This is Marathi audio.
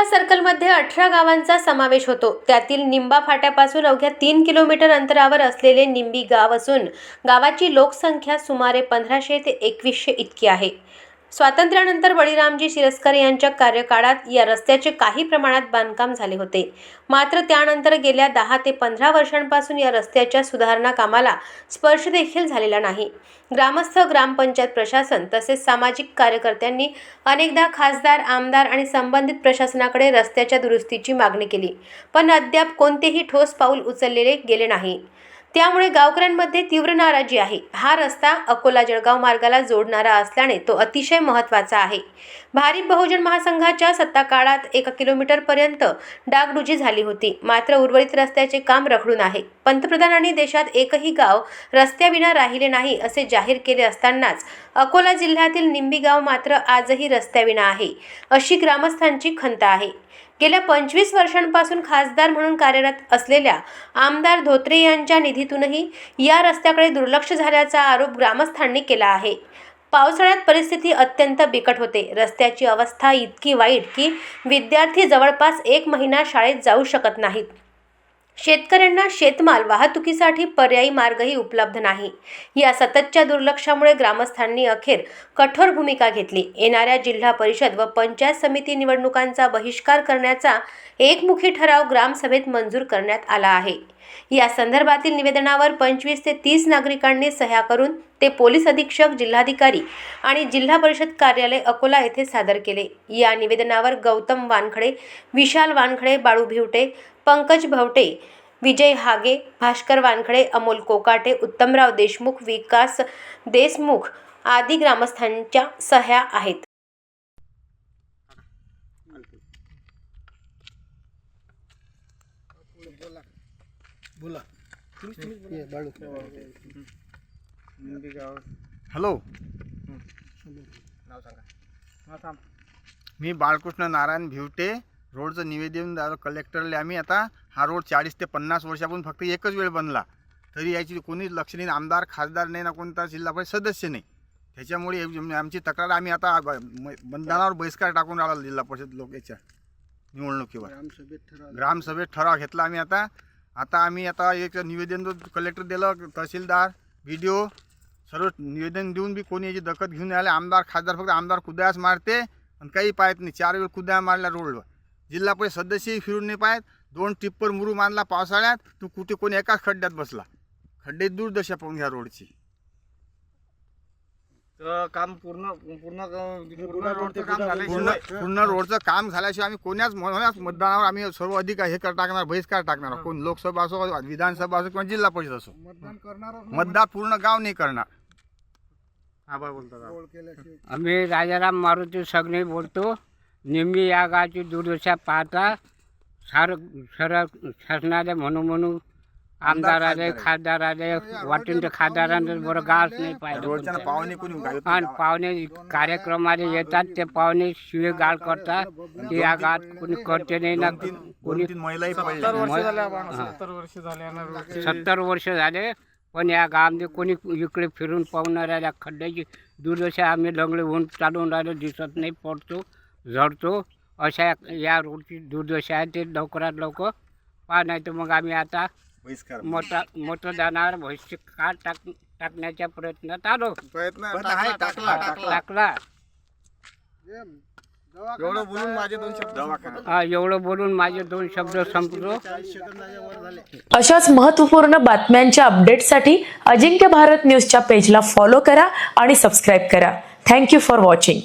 निंबा सर्कलमध्ये अठरा गावांचा समावेश होतो. त्यातील निंबा फाट्यापासून अवघ्या तीन किलोमीटर अंतरावर असलेले निंबी गाव असून गावाची लोकसंख्या सुमारे पंधराशे ते एकवीसशे इतकी आहे. स्वातंत्र्यानंतर बळीरामजी शिरस्कर यांच्या कार्यकाळात या रस्त्याचे काही प्रमाणात बांधकाम झाले होते. मात्र त्यानंतर गेल्या दहा ते पंधरा वर्षांपासून या रस्त्याच्या सुधारणा कामाला स्पर्श देखील झालेला नाही. ग्रामस्थ ग्रामपंचायत प्रशासन तसेच सामाजिक कार्यकर्त्यांनी अनेकदा खासदार आमदार आणि संबंधित प्रशासनाकडे रस्त्याच्या दुरुस्तीची मागणी केली. पण अद्याप कोणतेही ठोस पाऊल उचललेले गेले नाही. त्यामुळे गावकऱ्यांमध्ये तीव्र नाराजी आहे. हा रस्ता अकोला जळगाव मार्गाला जोडणारा असल्याने तो अतिशय महत्त्वाचा आहे. भारिप बहुजन महासंघाच्या सत्ता काळात एका किलोमीटरपर्यंत डागडुजी झाली होती. मात्र उर्वरित रस्त्याचे काम रखडून आहे. पंतप्रधानांनी देशात एकही गाव रस्त्याविना राहिले नाही असे जाहीर केले असतानाच अकोला जिल्ह्यातील निंबी गाव मात्र आजही रस्त्याविना आहे अशी ग्रामस्थांची खंत आहे. गेल्या पंचवीस वर्षांपासून खासदार म्हणून कार्यरत असलेल्या आमदार धोत्रे यांच्या निधीतूनही या रस्त्याकडे दुर्लक्ष झाल्याचा आरोप ग्रामस्थांनी केला आहे. पावसाळ्यात परिस्थिती अत्यंत बिकट होते. रस्त्याची अवस्था इतकी वाईट की विद्यार्थी जवळपास एक महिना शाळेत जाऊ शकत नाहीत. शेतकऱ्यांना शेतमाल वाहतुकीसाठी पर्यायी मार्गही उपलब्ध नाही. या सततच्या दुर्लक्षामुळे ग्रामस्थांनी अखेर कठोर भूमिका घेतली. येणाऱ्या जिल्हा परिषद व पंचायत समिती निवडणुकांचा बहिष्कार करण्याचा एकमुखी ठराव ग्रामसभेत मंजूर करण्यात आला आहे. या संदर्भातील निवेदनावर पंचवीस ते तीस नागरिकांनी सह्या करून ते पोलीस अधीक्षक जिल्हाधिकारी आणि जिल्हा परिषद कार्यालय अकोला येथे सादर केले. या निवेदनावर गौतम वानखडे विशाल वानखडे बाळू भिवटे पंकज भवटे विजय हागे भास्कर वानखडे अमोल कोकाटे उत्तमराव देशमुख विकास देशमुख आदी ग्रामस्थांच्या सह्या आहेत. बोला ये, बाळू निंबी गाव हॅलो. नाव सांगा. थांब मी बाळकृष्ण नारायण भिवटे रोडचं निवेदन कलेक्टरला आम्ही आता हा रोड चाळीस ते पन्नास वर्षापासून फक्त एकच वेळ बनला. तरी याची कोणीच लक्ष नाही आमदार खासदार नाही ना कोणता जिल्हा परिषद सदस्य नाही. त्याच्यामुळे हे- आमची तक्रार आम्ही आता ब- म- मतदानावर बहिष्कार टाकून राहिला जिल्हा परिषद लोक याच्या निवडणुकीवर. ग्रामसभेत ठराव घेतला आम्ही आता. आता आम्ही आता एक निवेदन जो कलेक्टर दिलं तहसीलदार बी डी ओ सर्व निवेदन देऊन बी कोणी याची दखत घेऊन आले. आमदार खासदार फक्त आमदार कुदयास मारते आणि काही पाहत नाही. चार वेळ कुदया मारल्या रोडवर. जिल्हा परिषद सदस्यही फिरून नाही पाहत. दोन टिप्पर मुरू मारला पावसाळ्यात. तू कुठे कोणी एकाच खड्ड्यात बसला. खड्डे दुर्दशा पाहून घ्या रोडची. तर काम पूर्ण पूर्ण पूर्ण रोडचं काम पूर्ण झाल्याशिवाय. पूर्ण रोडचं काम झाल्याशिवाय आम्ही कोण्याच कोण्याच मतदानावर आम्ही सर्व अधिक हे कर टाकणार बहिष्कार टाकणार. कोण लोकसभा असो विधानसभा असो किंवा जिल्हा परिषद असो. मतदान करणार मतदान पूर्ण गाव नाही करणार. आबा बोलतात आम्ही राजाराम मारुती सगळे बोलतो. निंबी या गावची दुर्दशा पाहता सार सर शासनाले म्हणू म्हणू आमदार आले खासदार आले वाटून ते खासदारांना बरं गावच नाही पाहिजे पाहुणे आणि पाहुणे कार्यक्रमाला येतात ते पाहुणे शिवे गाळ करतात ते या गावात कोणी करते नाही ना कोणी. सत्तर वर्ष झाले पण या गावामध्ये कोणी इकडे फिरून पाहून राहिल्या खड्ड्याची दुर्दशा आम्ही लंगडे होऊन चालून राहिलो दिसत नाही पडतो. झडतो अशा या रोडची दुर्दशा आहे. ते लवकरात लवकर पहा नाही तर मग आम्ही आता मोठा मतदानावर भविष्य काळ टाक टाकण्याच्या प्रयत्नात आलो. प्रयत्न. टाकला एवढं बोलून माझे दोन शब्द हा, एवढं बोलून माझे दोन शब्द संपलो. अशाच महत्त्वपूर्ण बातम्यांच्या अपडेटसाठी अजिंक्य भारत न्यूजच्या पेजला फॉलो करा आणि सबस्क्राईब करा. Thank you for watching